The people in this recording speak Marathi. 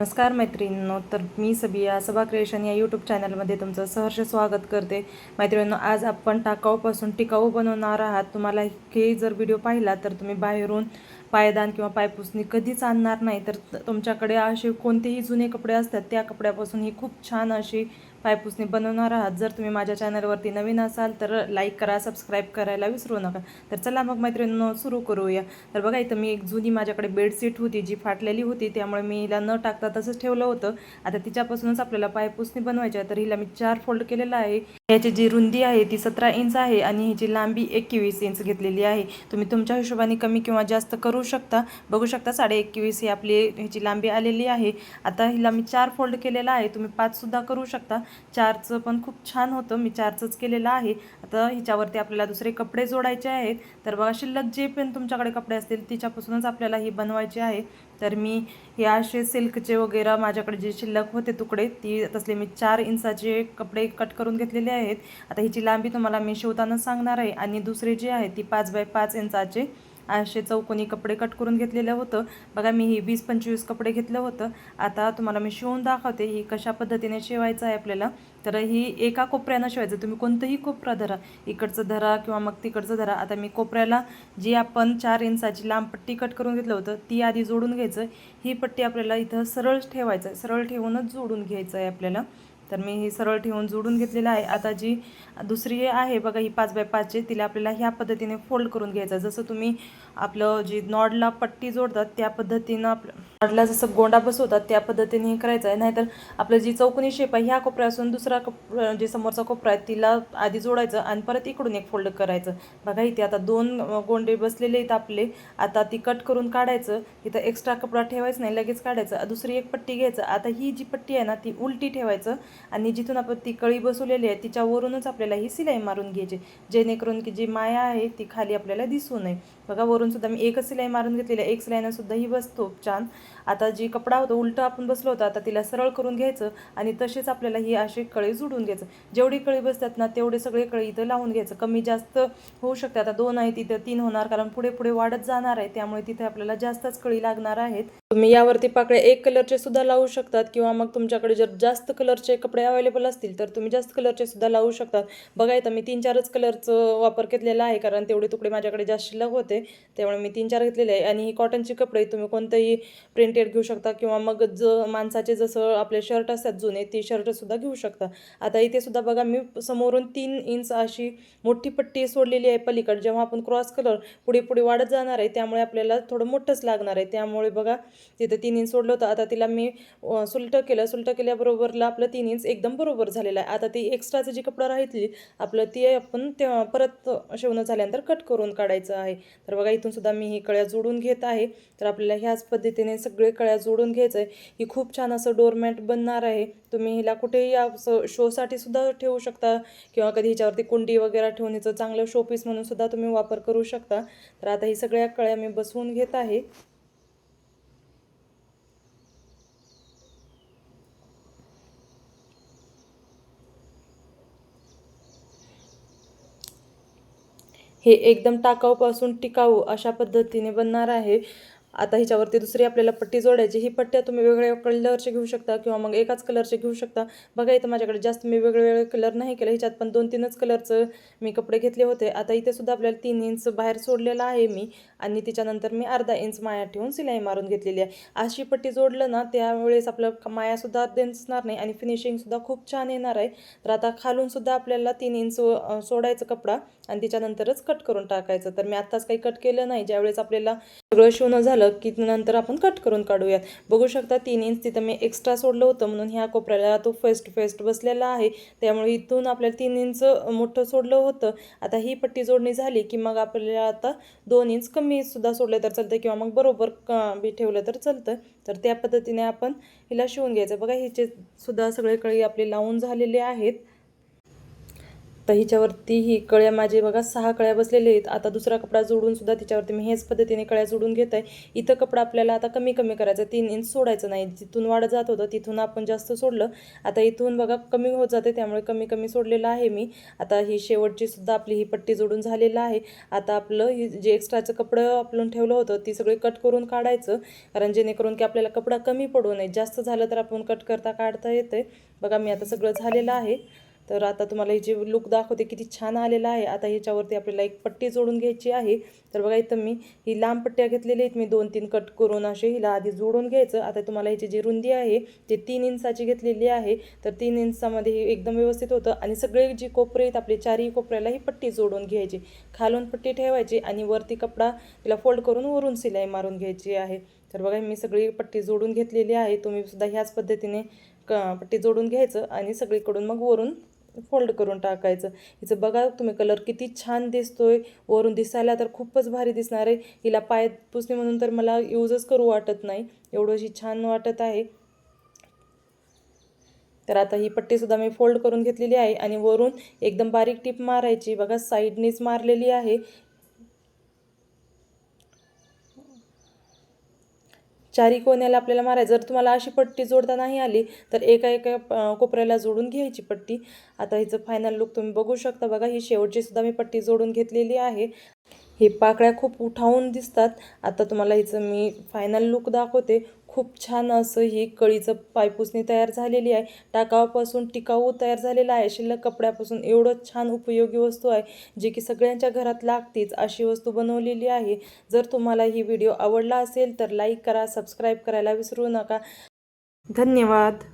नमस्कार मैत्रिणींनो तर मी सबिया सबा क्रिएशन या यूट्यूब चॅनलमध्ये तुमचं सहर्ष स्वागत करते. मैत्रिणींनो आज आपण टाकाऊपासून टिकाऊ बनवणार आहात. तुम्हाला हे जर व्हिडिओ पाहिला तर तुम्ही बाहेरून पायदान किंवा पायपुसणी कधीच आणणार नाही. तर त- तुमच्याकडे असे कोणतेही जुने कपडे असतात त्या कपड्यापासून ही खूप छान अशी पायपुसणी बनवणार आहात. जर तुम्ही माझ्या चॅनलवरती नवीन असाल तर लाईक करा सबस्क्राईब करायला विसरू नका. तर चला मग मैत्रिणींनो सुरू करूया. तर बघा इथं मी एक जुनी माझ्याकडे बेडशीट होती जी फाटलेली होती. त्यामुळे मी हिला न टाकता तसंच ठेवलं होतं. आता तिच्यापासूनच आपल्याला पायपुसणी बनवायची आहे. तर हिला मी चार फोल्ड केलेला आहे. याची जी रुंदी आहे ती सतरा इंच आहे आणि हिची लांबी एकवीस इंच घेतलेली आहे. तुम्ही तुमच्या हिशोबाने कमी किंवा जास्त करू शकता. बघू शकता साडे एकवीस ही आपली ह्याची लांबी आलेली आहे. आता हिला मी चार फोल्ड केलेला आहे. तुम्ही पाचसुद्धा करू शकता. चारचं पण खूप छान होतं. मी चारचंच केलेलं आहे. आता हिच्यावरती आपल्याला दुसरे कपडे जोडायचे आहेत. तर बघा शिल्लक जे पण तुमच्याकडे कपडे असतील तिच्यापासूनच आपल्याला ही बनवायची आहे. तर मी हे असे सिल्कचे वगैरे माझ्याकडे जे शिल्लक होते तुकडे ती तसले मी चार इंचाचे कपडे कट करून घेतलेले आहेत. आता हिची लांबी तुम्हाला मी शिवताना सांगणार आहे. आणि दुसरे जे आहे ती पाच बाय पाच इंचाचे असे चौकोनी कपडे कट करून घेतलेलं होतं. बघा मी ही वीस पंचवीस कपडे घेतलं होतं. आता तुम्हाला मी शिवून दाखवते ही कशा पद्धतीने शिवायचं आहे आपल्याला. तर ही एका कोपऱ्यानं शिवायचं. तुम्ही कोणतंही कोपरा धरा. इकडचं धरा किंवा मग तिकडचं धरा. आता मी कोपऱ्याला जी आपण चार इंचाची लांब पट्टी कट करून घेतलं होतं ती आधी जोडून घ्यायचं. ही पट्टी आपल्याला इथं सरळ ठेवायचं आहे. सरळ ठेवूनच जोडून घ्यायचं आहे आपल्याला. तर मी हे सरळ ठेवून जोडून घेतलेलं आहे. आता जी दुसरी आहे बघा ही पाच बाय पाचची तिला आपल्याला ह्या पद्धतीने फोल्ड करून घ्यायचं जसं तुम्ही आपलं जी नॉडला पट्टी जोडतात त्या पद्धतीनं आपलं नॉडला जसं गोंडा बसवतात त्या पद्धतीने हे करायचं आहे. नाहीतर आपलं जी चौकोनी शेप आहे ह्या कोपऱ्यापासून दुसरा कप जे समोरचा कोपरा आहे तिला आधी जोडायचं आणि परत इकडून एक फोल्ड करायचं. बघा इथे आता दोन गोंडे बसलेले आहेत आपले. आता ती कट करून काढायचं. इथं एक्स्ट्रा कपडा ठेवायचं नाही लगेच काढायचं. दुसरी एक पट्टी घ्यायचं. आता ही जी पट्टी आहे ना ती उलटी ठेवायचं. आणि जिथून आपण ती कळी बसवलेली आहे तिच्यावरूनच आपल्याला ही सिलाई मारून घ्यायची जेणेकरून की जी माया आहे ती खाली आपल्याला दिसू नये. बघा वरून सुद्धा मी एकच सिलाई मारून घेतलेली आहे. एक सिलाईनं सुद्धा ही बसतो छान. आता जी कपडा होता उलटं आपण बसलो होता आता तिला सरळ करून घ्यायचं आणि तसेच आपल्याला ही अशी कळी जुडून घ्यायचं. जेवढी कळी बसतात ना तेवढे सगळे कळी इथं लावून घ्यायचं. कमी जास्त होऊ शकते. आता दोन आहे तिथं तीन होणार कारण पुढे पुढे वाढत जाणार आहे. त्यामुळे तिथे आपल्याला जास्तच कळी लागणार आहेत. तुम्ही यावरती पाकळे एक कलरचे सुद्धा लावू शकतात किंवा मग तुमच्याकडे जर जास्त कलरचे कपडे अवेलेबल असतील तर तुम्ही जास्त कलरचे सुद्धा लावू शकतात. बघा इथं मी तीन चारच कलरचं वापर घेतलेला आहे कारण तेवढे तुकडे माझ्याकडे जास्त शिल्लक होते. त्यामुळे मी तीन चार घेतलेले आहे. आणि ही कॉटनचे कपडे तुम्ही कोणतंही प्रिंटेड घेऊ शकता किंवा मग ज माणसाचे जसं आपले शर्ट असतात जुने ते शर्टसुद्धा घेऊ शकता. आता इथे सुद्धा बघा मी समोरून तीन इंच अशी मोठी पट्टी सोडलेली आहे पलीकडे. जेव्हा आपण क्रॉस कलर पुढे पुढे वाढत जाणार आहे त्यामुळे आपल्याला थोडं मोठंच लागणार आहे. त्यामुळे बघा तिथं तीन इंच सोडलं होतं. आता तिला मी सुलटं केलं. सुलटं केल्याबरोबरला आपलं तीन इंच एकदम बरोबर झालेलं आहे. आता ती एक्स्ट्राचं जी कपडा राहिली आपलं ती आपण ते परत शिवणं झाल्यानंतर कट करून काढायचं आहे. तर बघा इथून सुद्धा मी ही कळ्या जोडून घेत आहे. तर आपल्याला ह्याच पद्धतीने सगळं कळ्या जोडून घ्यायचं आहे ही खूप छान असं डोरमॅट बनणार आहे. तुम्ही हिला कुठेही असं शोसाठी सुद्धा ठेवू शकता. किंवा कधी हिच्यावरती कुंडी वगैरे ठेवून हिचं चांगलं शोपीस म्हणून सुद्धा तुम्ही वापर करू शकता. तर आता ही सगळ्या कळ्या मी बसवून घेत आहे. हे एकदम टाकाऊपासून टिकाऊ अशा पद्धतीने बनणार आहे. आता ह्याच्यावरती दुसरी आपल्याला पट्टी जोडायची ही पट्ट्या तुम्ही वेगवेगळ्या कलरचे घेऊ शकता किंवा मग एकाच कलरचे घेऊ शकता. बघा इथं माझ्याकडे जास्त मी वेगवेगळे कलर नाही केलं. ह्याच्यात पण दोन तीनच कलरचं मी कपडे घेतले होते. आता इथे सुद्धा आपल्याला तीन इंच बाहेर सोडलेला आहे मी आणि तिच्यानंतर मी अर्धा इंच माया ठेवून सिलाई मारून घेतलेली आहे. अशी पट्टी जोडलं ना त्यावेळेस आपलं मायासुद्धा दिसणार नाही आणि फिनिशिंगसुद्धा खूप छान येणार आहे. तर आता खालूनसुद्धा आपल्याला तीन इंच सोडायचं कपडा आणि तिच्यानंतरच कट करून टाकायचं. तर मी आत्ताच काही कट केलं नाही. ज्यावेळेस आपल्याला सगळं शिवणं झालं की नंतर आपण कट करून काढूयात. बघू शकता तीन इंच तिथं मी एक्स्ट्रा सोडलं होतं म्हणून ह्या कोपऱ्याला तो फेस्ट फेस्ट बसलेला आहे. त्यामुळे इथून आपल्याला तीन इंच मोठं सोडलं होतं. आता ही पट्टी जोडणी झाली की मग आपल्याला आता दोन इंच कमी सुद्धा सोडलं तर चालतं किंवा मग बरोबर क- बी ठेवलं तर चालतं. तर त्या पद्धतीने आपण हिला शिवून घ्यायचं. बघा हिचे सुद्धा सगळे कळी आपले लावून झालेले आहेत. आता हिच्यावरती ही कळ्या माझे बघा सहा कळ्या बसलेल्या आहेत. आता दुसरा कपडा जोडून सुद्धा तिच्यावरती मी हेच पद्धतीने कळ्या जोडून घेत आहे. इथं कपडा आपल्याला आता कमी कमी करायचा तीन इंच सोडायचं नाही. जिथून वाढत जात होतं तिथून आपण जास्त सोडलं. आता इथून बघा कमी होत जाते. त्यामुळे कमी कमी सोडलेलं आहे मी. आता ही शेवटची सुद्धा आपली ही पट्टी जोडून झालेलं आहे. आता आपलं ही जे एक्स्ट्राचं कपडं आपण ठेवलं होतं ती सगळी कट करून काढायचं. कारण जेणेकरून की आपल्याला कपडा कमी पडू नये. जास्त झालं तर आपण कट करता काढता येते बघा मी आता सगळं झालेलं आहे. तर आता तुम्हाला हे जे लुक दाखवते किती छान आलेला आहे. आता ह्याच्यावरती आपल्याला एक पट्टी जोडून घ्यायची आहे. तर बघा इथं मी ही लांब पट्ट्या घेतलेल्या आहेत. मी दोन तीन कट करून असे हिला आधी जोडून घ्यायचं. आता तुम्हाला ह्याची जी रुंदी आहे ते तीन इंचाची घेतलेली आहे. तर तीन इंचामध्ये हे एकदम व्यवस्थित होतं. आणि सगळे जी कोपरे आहेत आपले चारही कोपऱ्याला ही पट्टी जोडून घ्यायची. खालून पट्टी ठेवायची आणि वरती कपडा तिला फोल्ड करून वरून सिलाई मारून घ्यायची आहे. तर बघा मी सगळी पट्टी जोडून घेतलेली आहे. तुम्ही सुद्धा ह्याच पद्धतीने क पट्टी जोडून घ्यायचं आणि सगळीकडून मग वरून फोल्ड करून टाकायचं. हिचं बघा तुम्ही कलर किती छान दिसतोय. वरून दिसायला तर खूपच भारी दिसणार आहे. हिला पाय पुसणे म्हणून तर मला यूजच करू वाटत नाही. एवढं अशी छान वाटत आहे. तर आता ही पट्टीसुद्धा मी फोल्ड करून घेतलेली आहे आणि वरून एकदम बारीक टीप मारायची. बघा साईडनेच मारलेली आहे. चारी कोण्याला आपल्याला मारायचं. जर तुम्हाला अशी पट्टी जोडता नाही आली तर एका एका कोपऱ्याला जोडून घ्यायची पट्टी. आता हिचं फायनल लुक तुम्ही बघू शकता बघा. ही शेवटची सुद्धा मी पट्टी जोडून घेतलेली आहे. हे पाकळ्या खूप उठावून दिसतात. आता तुम्हाला हिचं मी फायनल लुक दाखवते. खूप छान असं ही कळीचं पायपुसणी तयार झालेली आहे. टाकावापासून टिकाऊ तयार झालेला आहे. शिल्लक कपड्यापासून एवढं छान उपयोगी वस्तू आहे जी की सगळ्यांच्या घरात लागतीच अशी वस्तू बनवलेली आहे. जर तुम्हाला ही व्हिडिओ आवडला असेल तर लाईक करा सबस्क्राईब करायला विसरू नका. धन्यवाद.